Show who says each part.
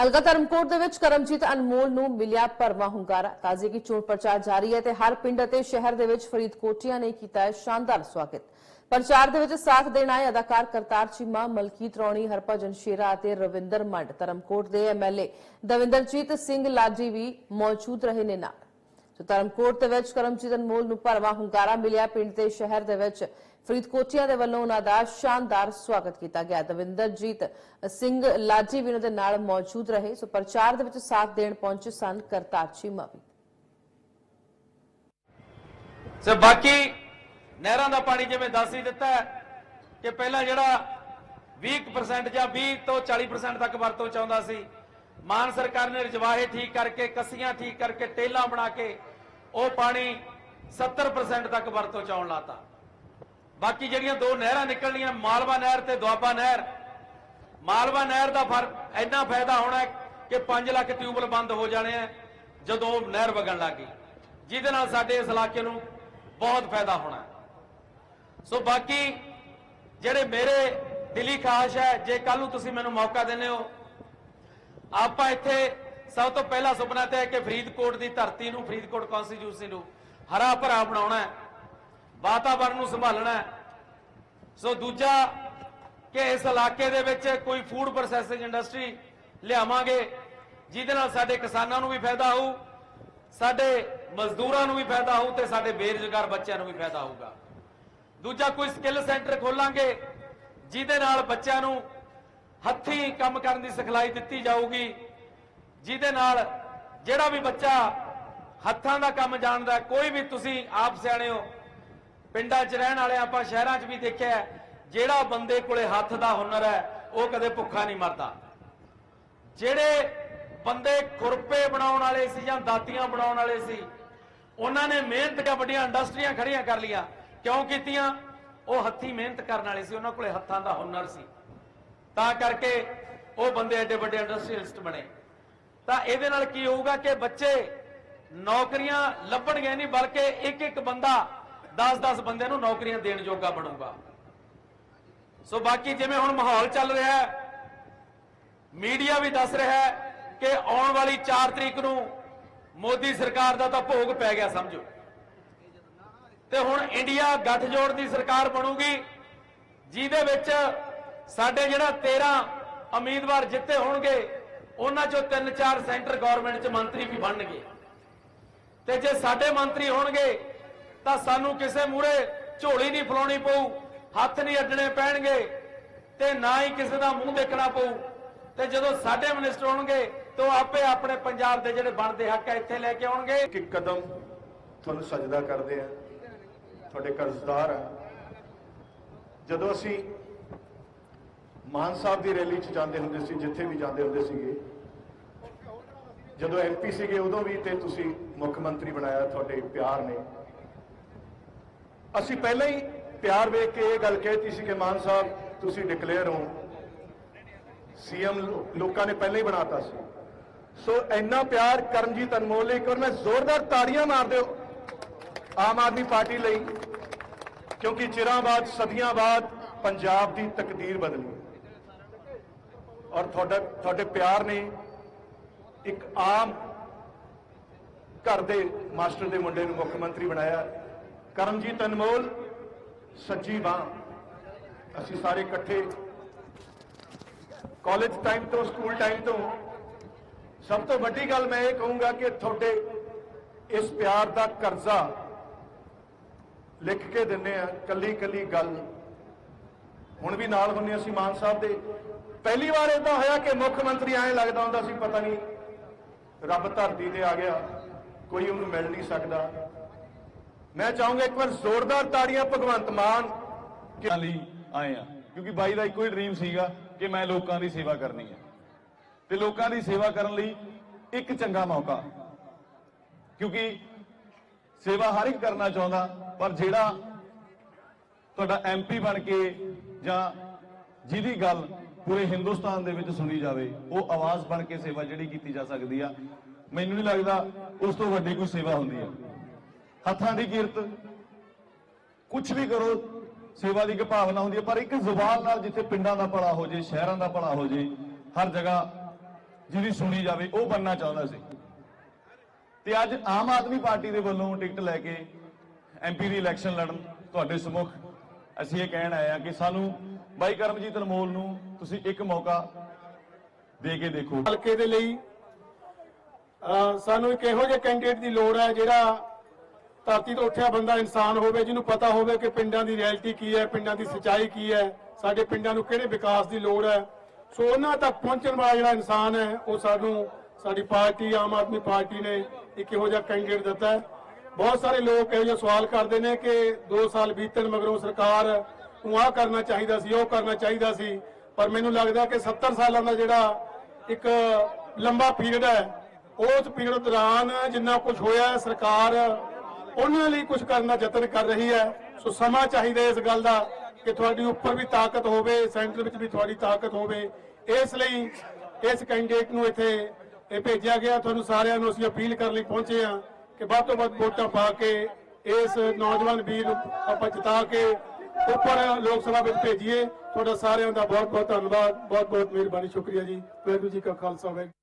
Speaker 1: ਹਲਕਾ ਧਰਮਕੋਟ ਦੇ ਵਿੱਚ ਕਰਮਜੀਤ ਅਨਮੋਲ ਨੂੰ ਮਿਲਿਆ ਭਰਵਾਂ ਹੁੰਗਾਰਾ। ਤਾਜ਼ੇ ਕੀ ਚੋਣ ਪ੍ਰਚਾਰ ਜਾਰੀ ਹੈ ਤੇ ਹਰ ਪਿੰਡ ਅਤੇ ਸ਼ਹਿਰ ਦੇ ਵਿੱਚ ਫਰੀਦਕੋਟੀਆਂ ਨੇ ਕੀਤਾ ਹੈ ਸ਼ਾਨਦਾਰ ਸਵਾਗਤ। ਪ੍ਰਚਾਰ ਦੇ ਵਿੱਚ ਸਾਥ ਦੇਣ ਆਏ ਅਦਾਕਾਰ ਕਰਤਾਰ ਚੀਮਾ, ਮਲਕੀਤ ਰੌਣੀ ਹਰਭਜਨ ਸ਼ੇਰਾ ਅਤੇ ਰਵਿੰਦਰ ਮੰਡ। ਧਰਮਕੋਟ ਦੇ ਐਮਐਲਏ ਦਵਿੰਦਰਜੀਤ ਸਿੰਘ ਲਾਜੀ ਵੀ ਮੌਜੂਦ ਰਹੇ ਨੇ ਨਾਲ। ਸੋ ਧਰਮਕੋਟ ਦੇ ਵਿੱਚ ਕਰਮਜੀਤ ਅਨਮੋਲ ਨੂੰ ਭਰਵਾਂ ਹੁੰਗਾਰਾ ਮਿਲਿਆ। ਪਿੰਡ ਤੇ ਸ਼ਹਿਰ ਦੇ ਵਿੱਚ ਫਰੀਦਕੋਟੀਆਂ ਦੇ ਵੱਲੋਂ ਉਹਨਾਂ ਦਾ ਸ਼ਾਨਦਾਰ ਸਵਾਗਤ ਕੀਤਾ ਗਿਆ। ਦਵਿੰਦਰਜੀਤ ਸਿੰਘ ਲਾਜੀ ਵੀ ਉਹਨਾਂ ਦੇ ਨਾਲ ਮੌਜੂਦ ਰਹੇ। ਸੋ ਪ੍ਰਚਾਰ ਦੇ ਵਿੱਚ ਸਾਥ ਦੇਣ ਪਹੁੰਚੇ ਸਨ ਕਰਤਾਰ ਚੀਮਾ ਵੀ
Speaker 2: ਸੋ ਬਾਕੀ ਨਹਿਰਾਂ ਦਾ ਪਾਣੀ ਜਿਵੇਂ ਦੱਸ ਹੀ ਦਿੱਤਾ ਕਿ ਪਹਿਲਾਂ ਜਿਹੜਾ 20% ਜਾਂ 20 ਤੋਂ 40% ਤੱਕ ਵਰਤੋਂ ਚਾਹੁੰਦਾ ਸੀ। ਮਾਨ ਸਰਕਾਰ ਨੇ ਰਜਵਾਹੇ ਠੀਕ ਕਰਕੇ, ਕੱਸੀਆਂ ਠੀਕ ਕਰਕੇ, ਟੇਲਾਂ ਬਣਾ ਕੇ ਉਹ ਪਾਣੀ 70% ਤੱਕ ਵਰਤੋਂ ਚ ਆਉਣ ਲਾਤਾ। ਬਾਕੀ ਜਿਹੜੀਆਂ ਦੋ ਨਹਿਰਾਂ ਨਿਕਲਣੀਆਂ, ਮਾਲਵਾ ਨਹਿਰ ਤੇ ਦੁਆਬਾ ਨਹਿਰ, ਮਾਲਵਾ ਨਹਿਰ ਦਾ ਫਰ ਇੰਨਾ ਫਾਇਦਾ ਹੋਣਾ ਕਿ 5 ਲੱਖ ਟਿਊਬਲ ਬੰਦ ਹੋ ਜਾਣੇ ਆ, ਜਦੋਂ ਨਹਿਰ ਵਗਣ ਲੱਗੀ ਜਿਹਦੇ ਨਾਲ ਸਾਡੇ ਇਸ ਇਲਾਕੇ ਨੂੰ ਬਹੁਤ ਫਾਇਦਾ ਹੋਣਾ ਸੋ ਬਾਕੀ ਜਿਹੜੇ ਮੇਰੇ ਦਿਲੀ ਖਾਸ਼ ਹੈ, ਜੇ ਕੱਲ ਨੂੰ ਤੁਸੀਂ ਮੈਨੂੰ ਮੌਕਾ ਦਿੰਦੇ ਹੋ, ਆਪਾਂ ਇੱਥੇ ਸਭ ਤੋਂ ਪਹਿਲਾ ਸੁਪਨਾ ਤੇ ਹੈ ਕਿ ਫਰੀਦਕੋਟ ਦੀ ਧਰਤੀ ਨੂੰ, ਫਰੀਦਕੋਟ ਕਨਸਟੀਟਿਊਂਸੀ ਨੂੰ? ਹਰਾ ਭਰਾ ਬਣਾਉਣਾ ਹੈ ਵਾਤਾਵਰਣ ਨੂੰ ਸੰਭਾਲਣਾ ਹੈ। ਸੋ ਦੂਜਾ ਕਿ ਇਸ ਇਲਾਕੇ ਦੇ ਵਿੱਚ ਕੋਈ ਫੂਡ ਪ੍ਰੋਸੈਸਿੰਗ ਇੰਡਸਟਰੀ ਲਿਆਵਾਂਗੇ, ਜਿਹਦੇ ਨਾਲ ਸਾਡੇ ਕਿਸਾਨਾਂ ਨੂੰ ਵੀ ਫਾਇਦਾ ਹੋਊ, ਸਾਡੇ ਮਜ਼ਦੂਰਾਂ ਨੂੰ ਵੀ ਫਾਇਦਾ ਹੋਊ ਤੇ ਸਾਡੇ ਬੇਰੁਜ਼ਗਾਰ ਬੱਚਿਆਂ ਨੂੰ ਵੀ ਫਾਇਦਾ ਹੋਊਗਾ। ਦੂਜਾ ਕੋਈ ਸਕਿੱਲ ਸੈਂਟਰ ਖੋਲਾਂਗੇ, ਜਿਹਦੇ ਨਾਲ ਬੱਚਿਆਂ ਨੂੰ ਹੱਥੀਂ ਕੰਮ ਕਰਨ ਦੀ ਸਿਖਲਾਈ ਦਿੱਤੀ ਜਾਊਗੀ। ਜਿਹਦੇ ਨਾਲ ਜਿਹੜਾ ਵੀ ਬੱਚਾ ਹੱਥਾਂ ਦਾ ਕੰਮ ਜਾਣਦਾ, ਕੋਈ ਵੀ ਤੁਸੀਂ ਆਪ ਸਿਆਣੇ ਹੋ, ਪਿੰਡਾਂ 'ਚ ਰਹਿਣ ਵਾਲੇ ਆਪਾਂ ਸ਼ਹਿਰਾਂ 'ਚ ਵੀ ਦੇਖਿਆ ਜਿਹੜਾ ਬੰਦੇ ਕੋਲੇ ਹੱਥ ਦਾ ਹੁਨਰ ਹੈ, ਉਹ ਕਦੇ ਭੁੱਖਾ ਨਹੀਂ ਮਰਦਾ। ਜਿਹੜੇ ਬੰਦੇ ਖੁਰਪੇ ਬਣਾਉਣ ਵਾਲੇ ਸੀ ਜਾਂ ਦਾਤੀਆਂ ਬਣਾਉਣ ਵਾਲੇ ਸੀ, ਉਹਨਾਂ ਨੇ ਮਿਹਨਤ ਕਰ ਵੱਡੀਆਂ ਇੰਡਸਟਰੀਆਂ ਖੜੀਆਂ ਕਰ ਲੀਆਂ ਕਿਉਂ ਕੀਤੀਆਂ? ਉਹ ਹੱਥੀਂ ਮਿਹਨਤ ਕਰਨ ਵਾਲੇ ਸੀ, ਉਹਨਾਂ ਕੋਲੇ ਹੱਥਾਂ ਦਾ ਹੁਨਰ ਸੀ। ਤਾਂ ਕਰਕੇ ਉਹ ਬੰਦੇ ਐਡੇ ਵੱਡੇ ਇੰਡਸਟਰੀਅਲਿਸਟ ਬਣੇ। ਤਾਂ ਇਹਦੇ ਨਾਲ ਕੀ ਹੋਊਗਾ ਕਿ ਬੱਚੇ ਨੌਕਰੀਆਂ ਲੱਭਣਗੇ ਨਹੀਂ, ਬਲਕਿ ਇੱਕ ਇੱਕ ਬੰਦਾ 10-10 ਬੰਦਿਆਂ ਨੂੰ ਨੌਕਰੀਆਂ ਦੇਣ ਜੋਗਾ ਬਣੂਗਾ। ਸੋ ਬਾਕੀ ਜਿਵੇਂ ਹੁਣ ਮਾਹੌਲ ਚੱਲ ਰਿਹਾ ਹੈ, ਮੀਡੀਆ ਵੀ ਦੱਸ ਰਿਹਾ ਹੈ ਕਿ ਆਉਣ ਵਾਲੀ 4 ਤਰੀਕ ਨੂੰ ਮੋਦੀ ਸਰਕਾਰ ਦਾ ਤਾਂ ਭੋਗ ਪੈ ਗਿਆ, ਸਮਝੋ। ਤੇ ਹੁਣ ਇੰਡੀਆ ਗੱਠਜੋੜ ਦੀ ਸਰਕਾਰ ਬਣੂਗੀ, ਜਿਹਦੇ ਵਿੱਚ ਸਾਡੇ ਜਿਹੜਾ 13 ਉਮੀਦਵਾਰ ਜਿੱਤੇ ਹੋਣਗੇ ਉਹਨਾਂ ਚੋਂ 3-4 ਸੈਂਟਰ ਗਵਰਨਮੈਂਟ 'ਚ ਮੰਤਰੀ ਵੀ ਬਣਨਗੇ। ਤੇ ਜੇ ਸਾਡੇ ਮੰਤਰੀ ਹੋਣਗੇ, ਤਾਂ ਸਾਨੂੰ ਕਿਸੇ ਮੂਰੇ ਝੋਲੀ ਨਹੀਂ ਫਲਾਉਣੀ ਪਊ, ਹੱਥ ਨਹੀਂ ਅੱਡਣੇ ਪੈਣਗੇ, ਤੇ ਨਾ ਹੀ ਕਿਸੇ ਦਾ ਮੂੰਹ ਦੇਖਣਾ ਪਊ। ਤੇ ਜਦੋਂ ਸਾਡੇ ਮਿਨਿਸਟਰ ਹੋਣਗੇ, ਤਾਂ ਉਹ ਆਪੇ ਆਪਣੇ ਪੰਜਾਬ ਦੇ ਜਿਹੜੇ ਬਣਦੇ ਹੱਕ ਹੈ ਇੱਥੇ ਲੈ ਕੇ ਆਉਣਗੇ।
Speaker 3: ਇੱਕ ਕਦਮ ਤੁਹਾਨੂੰ ਸਜਦਾ ਕਰਦੇ ਆ। ਤੁਹਾਡੇ ਕਰਜ਼ਦਾਰ ਆ। ਜਦੋਂ ਅਸੀਂ ਮਾਨ ਸਾਹਿਬ ਦੀ ਰੈਲੀ 'ਚ ਜਾਂਦੇ ਹੁੰਦੇ ਸੀ, ਜਿੱਥੇ ਵੀ ਜਾਂਦੇ ਹੁੰਦੇ ਸੀਗੇ ਜਦੋਂ ਐਮਪੀ ਸੀਗੇ, ਉਦੋਂ ਵੀ ਤੇ ਤੁਸੀਂ ਮੁੱਖ ਮੰਤਰੀ ਬਣਾਇਆ, ਤੁਹਾਡੇ ਪਿਆਰ ਨੇ। ਅਸੀਂ ਪਹਿਲਾਂ ਹੀ ਪਿਆਰ ਵੇਖ ਕੇ ਇਹ ਗੱਲ ਕਹਿਤੀ ਸੀ ਕਿ ਮਾਨ ਸਾਹਿਬ, ਤੁਸੀਂ ਡਿਕਲੇਅਰ ਹੋ। ਸੀਐਮ ਲੋਕਾਂ ਨੇ ਪਹਿਲਾਂ ਹੀ ਬਣਾਤਾ ਸੀ। ਸੋ ਇੰਨਾ ਪਿਆਰ ਕਰਮਜੀਤ ਅਨਮੋਲ ਲਈ ਇੱਕ ਵਾਰ ਮੈਂ ਜ਼ੋਰਦਾਰ ਤਾੜੀਆਂ ਮਾਰ ਦਿਓ ਆਮ ਆਦਮੀ ਪਾਰਟੀ ਲਈ, ਕਿਉਂਕਿ ਚਿਰਾਂ ਬਾਅਦ, ਸਦੀਆਂ ਬਾਅਦ ਪੰਜਾਬ ਦੀ ਤਕਦੀਰ ਬਦਲੀ। ਔਰ ਤੁਹਾਡਾ, ਤੁਹਾਡੇ ਪਿਆਰ ਨੇ ਇੱਕ ਆਮ ਘਰ ਦੇ ਮਾਸਟਰ ਦੇ ਮੁੰਡੇ ਨੂੰ ਮੁੱਖ ਮੰਤਰੀ ਬਣਾਇਆ। ਕਰਮਜੀਤ ਅਨਮੋਲ ਸੱਚੀ ਬਾਹ। ਅਸੀਂ ਸਾਰੇ ਇਕੱਠੇ ਕਾਲਜ ਟਾਈਮ ਤੋਂ ਸਕੂਲ ਟਾਈਮ ਤੋਂ ਸਭ ਤੋਂ ਵੱਡੀ ਗੱਲ ਮੈਂ ਇਹ ਕਹੂੰਗਾ ਕਿ ਤੁਹਾਡੇ ਇਸ ਪਿਆਰ ਦਾ ਕਰਜ਼ਾ ਲਿਖ ਕੇ ਦਿੰਨੇ ਆ ਕੱਲੀ ਕੱਲੀ ਗੱਲ। ਹੁਣ ਵੀ ਨਾਲ ਹੁੰਨੇ ਅਸੀਂ ਮਾਨ ਸਾਹਿਬ ਦੇ। ਪਹਿਲੀ ਵਾਰ ਇਦਾਂ ਹੋਇਆ ਕਿ ਮੁੱਖ ਮੰਤਰੀ ਐਂ ਲੱਗਦਾ ਹੁੰਦਾ ਸੀ, ਪਤਾ ਨਹੀਂ ਰੱਬ ਧਰਤੀ ਤੇ ਆ ਗਿਆ, ਕੋਈ ਉਹਨੂੰ ਮਿਲ ਨਹੀਂ ਸਕਦਾ। ਮੈਂ ਚਾਹੂੰਗਾ ਇੱਕ ਵਾਰ ਜ਼ੋਰਦਾਰ ਤਾੜੀਆਂ ਭਗਵੰਤ ਮਾਨ
Speaker 4: ਕਿ ਲਈ ਆਏ ਆ, ਕਿਉਂਕਿ ਬਾਈ ਦਾ ਇੱਕੋ ਹੀ ਡ੍ਰੀਮ ਸੀਗਾ ਕਿ ਮੈਂ ਲੋਕਾਂ ਦੀ ਸੇਵਾ ਕਰਨੀ ਹੈ ਤੇ ਲੋਕਾਂ ਦੀ ਸੇਵਾ ਕਰਨ ਲਈ ਇੱਕ ਚੰਗਾ ਮੌਕਾ, ਕਿਉਂਕਿ ਸੇਵਾ ਹਰ ਇੱਕ ਕਰਨਾ ਚਾਹੁੰਦਾ, ਪਰ ਜਿਹੜਾ ਤੁਹਾਡਾ ਐਮਪੀ ਬਣ ਕੇ ਜਾਂ ਜਿਹਦੀ ਗੱਲ ਪੂਰੇ ਹਿੰਦੁਸਤਾਨ ਦੇ ਵਿੱਚ ਸੁਣੀ ਜਾਵੇ, ਉਹ ਆਵਾਜ਼ ਬਣ ਕੇ ਸੇਵਾ ਜਿਹੜੀ ਕੀਤੀ ਜਾ ਸਕਦੀ ਆ, ਮੈਨੂੰ ਨਹੀਂ ਲੱਗਦਾ ਉਸ ਤੋਂ ਵੱਡੀ ਕੋਈ ਸੇਵਾ ਹੁੰਦੀ ਹੈ ਹੱਥਾਂ ਦੀ ਕਿਰਤ ਕੁਝ ਵੀ ਕਰੋ, ਸੇਵਾ ਦੀ ਇੱਕ ਭਾਵਨਾ ਹੁੰਦੀ ਹੈ ਪਰ ਇੱਕ ਜ਼ੁਬਾਨ ਨਾਲ ਜਿੱਥੇ ਪਿੰਡਾਂ ਦਾ ਭਲਾ ਹੋ ਜੇ, ਸ਼ਹਿਰਾਂ ਦਾ ਭਲਾ ਹੋ ਜੇ, ਹਰ ਜਗ੍ਹਾ ਜਿਹਦੀ ਸੁਣੀ ਜਾਵੇ, ਉਹ ਬੰਨਣਾ ਚਾਹੁੰਦਾ ਸੀ। ਤੇ ਅੱਜ ਆਮ ਆਦਮੀ ਪਾਰਟੀ ਦੇ ਵੱਲੋਂ ਟਿਕਟ ਲੈ ਕੇ ਐਮਪੀ ਦੀ ਇਲੈਕਸ਼ਨ ਲੜਨ, ਤੁਹਾਡੇ ਸਮੁਖ ਅਸੀਂ ਇਹ ਕਹਿਣ ਆਏ ਆ ਕਿ ਸਾਨੂੰ ਬਾਈ ਕਰਮਜੀਤ ਅਨਮੋਲ ਨੂੰ ਤੁਸੀਂ ਇੱਕ ਮੌਕਾ ਦੇ ਕੇ ਦੇਖੋ।
Speaker 5: ਹਲਕੇ ਦੇ ਲਈ ਸਾਨੂੰ ਇੱਕ ਇਹੋ ਜਿਹੇ ਕੈਂਡੀਡੇਟ ਦੀ ਲੋੜ ਹੈ ਜਿਹੜਾ ਧਰਤੀ ਤੋਂ ਉੱਠਿਆ ਬੰਦਾ ਇਨਸਾਨ ਹੋਵੇ, ਜਿਹਨੂੰ ਪਤਾ ਹੋਵੇ ਕਿ ਪਿੰਡਾਂ ਦੀ ਰਿਐਲਿਟੀ ਕੀ ਹੈ, ਪਿੰਡਾਂ ਦੀ ਸੱਚਾਈ ਕੀ ਹੈ, ਸਾਡੇ ਪਿੰਡਾਂ ਨੂੰ ਕਿਹੜੇ ਵਿਕਾਸ ਦੀ ਲੋੜ ਹੈ। ਸੋ ਉਹਨਾਂ ਤੱਕ ਪਹੁੰਚਣ ਵਾਲਾ ਜਿਹੜਾ ਇਨਸਾਨ ਹੈ, ਉਹ ਸਾਨੂੰ ਸਾਡੀ ਪਾਰਟੀ, ਆਮ ਆਦਮੀ ਪਾਰਟੀ ਨੇ ਇੱਕ ਇਹੋ ਜਿਹਾ ਕੈਂਡੀਡੇਟ ਦਿੱਤਾ ਹੈ। ਬਹੁਤ ਸਾਰੇ ਲੋਕ ਇਹੋ ਜਿਹਾ ਸਵਾਲ ਕਰਦੇ ਨੇ ਕਿ 2 ਸਾਲ ਬੀਤਣ ਮਗਰੋਂ ਸਰਕਾਰ ਨੂੰ ਆਹ ਕਰਨਾ ਚਾਹੀਦਾ ਸੀ, ਉਹ ਕਰਨਾ ਚਾਹੀਦਾ ਸੀ, ਪਰ ਮੈਨੂੰ ਲੱਗਦਾ ਕਿ 70 ਸਾਲਾਂ ਦਾ ਜਿਹੜਾ ਇੱਕ ਲੰਬਾ ਪੀਰੀਅਡ ਹੈ, ਉਸ ਪੀਰੀਅਡ ਦੌਰਾਨ ਜਿੰਨਾ ਕੁਝ ਹੋਇਆ, ਸਰਕਾਰ ਉਹਨਾਂ ਲਈ ਕੁਝ ਕਰਨ ਦਾ ਯਤਨ ਕਰ ਰਹੀ ਹੈ। ਸੋ ਸਮਾਂ ਚਾਹੀਦਾ ਇਸ ਗੱਲ ਦਾ ਕਿ ਤੁਹਾਡੀ ਉੱਪਰ ਵੀ ਤਾਕਤ ਹੋਵੇ, ਸੈਂਟਰ ਵਿੱਚ ਵੀ ਤੁਹਾਡੀ ਤਾਕਤ ਹੋਵੇ। ਇਸ ਲਈ ਇਸ ਕੈਂਡੀਡੇਟ ਨੂੰ ਇੱਥੇ ਇਹ ਭੇਜਿਆ ਗਿਆ। ਤੁਹਾਨੂੰ ਸਾਰਿਆਂ ਨੂੰ ਅਸੀਂ ਅਪੀਲ ਕਰਨ ਲਈ ਪਹੁੰਚੇ ਹਾਂ। ਕਿ ਵੱਧ ਤੋਂ ਵੱਧ ਵੋਟਾਂ ਪਾ ਕੇ ਇਸ ਨੌਜਵਾਨ ਵੀਰ ਨੂੰ ਆਪਾਂ ਜਿਤਾ ਕੇ ਉੱਪਰ ਲੋਕ ਸਭਾ ਵਿੱਚ ਭੇਜੀਏ। ਤੁਹਾਡਾ ਸਾਰਿਆਂ ਦਾ ਬਹੁਤ ਬਹੁਤ ਧੰਨਵਾਦ ਬਹੁਤ ਬਹੁਤ ਮਿਹਰਬਾਨੀ, ਸ਼ੁਕਰੀਆ ਜੀ। ਵਾਹਿਗੁਰੂ ਜੀ ਕਾ ਖਾਲਸਾ, ਵਾਹਿਗੁਰੂ